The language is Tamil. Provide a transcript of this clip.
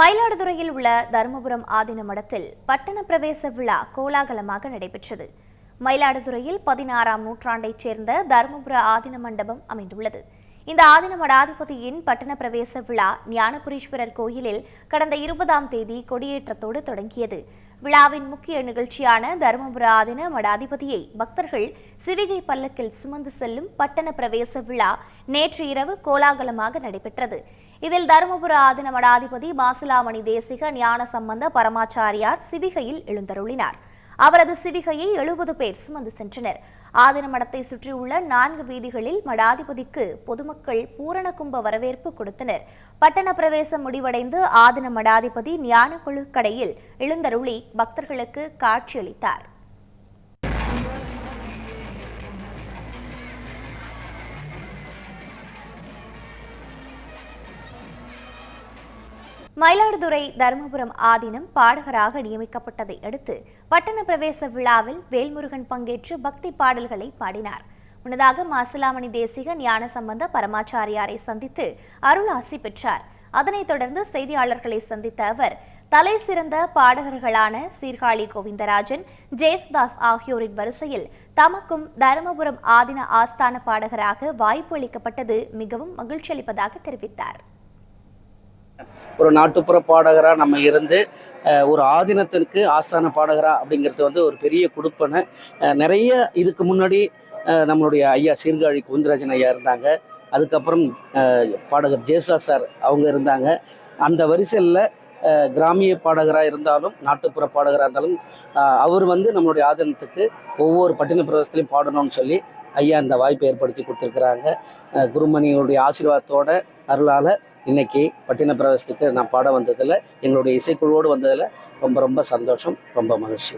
மயிலாடுதுறையில் உள்ள தருமபுரம் ஆதீன மடத்தில் பட்டண பிரவேச விழா கோலாகலமாக நடைபெற்றது. மயிலாடுதுறையில் பதினாறாம் நூற்றாண்டைச் சேர்ந்த தருமபுர ஆதீன மண்டபம் அமைந்துள்ளது. இந்த ஆதின மடாதிபதியின் பட்டண பிரவேச விழா ஞானபுரீஸ்வரர் கோயிலில் கடந்த இருபதாம் தேதி கொடியேற்றத்தோடு தொடங்கியது. விழாவின் முக்கிய நிகழ்ச்சியான தருமபுர ஆதின மடாதிபதியை பக்தர்கள் சிவிகை பல்லக்கில் சுமந்து செல்லும் பட்டண பிரவேச விழா நேற்று இரவு கோலாகலமாக நடைபெற்றது. இதில் தருமபுர ஆதின மடாதிபதி மாசிலாமணி தேசிக ஞான சம்பந்த பரமாச்சாரியார் சிவிகையில் எழுந்தருளினார். அவரது சிவிகையை எழுபது பேர் சுமந்து சென்றனர். ஆதின மடத்தை சுற்றியுள்ள நான்கு வீதிகளில் மடாதிபதிக்கு பொதுமக்கள் பூரண கும்ப வரவேற்பு கொடுத்தனர். பட்டண பிரவேசம் முடிவடைந்து ஆதின மடாதிபதி ஞான கடையில் எழுந்தருளி பக்தர்களுக்கு காட்சியளித்தார். மயிலாடுதுறை தருமபுரம் ஆதீனம் பாடகராக நியமிக்கப்பட்டதை அடுத்து பட்டண பிரவேச விழாவில் வேல்முருகன் பங்கேற்று பக்தி பாடல்களை பாடினார். முன்னதாக மாசிலாமணி தேசிக ஞான சம்பந்த பரமாச்சாரியாரை சந்தித்து அருள் ஆசி பெற்றார். அதனைத் தொடர்ந்து செய்தியாளர்களை சந்தித்த அவர் தலை சிறந்த பாடகர்களான சீர்காழி கோவிந்தராஜன் ஜேசுதாஸ் ஆகியோரின் வரிசையில் தமக்கும் தருமபுரம் ஆதின ஆஸ்தான பாடகராக வாய்ப்பு அளிக்கப்பட்டது மிகவும் மகிழ்ச்சி அளிப்பதாக தெரிவித்தார். ஒரு நாட்டுப்புற பாடகராக நம்ம இருந்து ஒரு ஆதீனத்திற்கு ஆஸ்தான பாடகரா அப்படிங்கிறது வந்து ஒரு பெரிய கொடுப்பனை. நிறைய இதுக்கு முன்னாடி நம்மளுடைய ஐயா சீர்காழி குந்திராஜன் ஐயா இருந்தாங்க. அதுக்கப்புறம் பாடகர் ஜேசா சார் அவங்க இருந்தாங்க. அந்த வரிசையில் கிராமிய பாடகராக இருந்தாலும் நாட்டுப்புற பாடகராக இருந்தாலும் அவர் வந்து நம்மளுடைய ஆதீனத்துக்கு ஒவ்வொரு பட்டின பிரதேசத்துலையும் பாடணும்னு சொல்லி ஐயா இந்த வாய்ப்பை ஏற்படுத்தி கொடுத்துருக்குறாங்க. அஹ், குருமணியுடைய ஆசீர்வாதத்தோட அருளால் இன்னைக்கு பட்டின பிரவேசத்துக்கு நான் பாட வந்ததில் எங்களுடைய இசைக்குழுவோடு வந்ததில் ரொம்ப ரொம்ப சந்தோஷம். ரொம்ப மகிழ்ச்சி.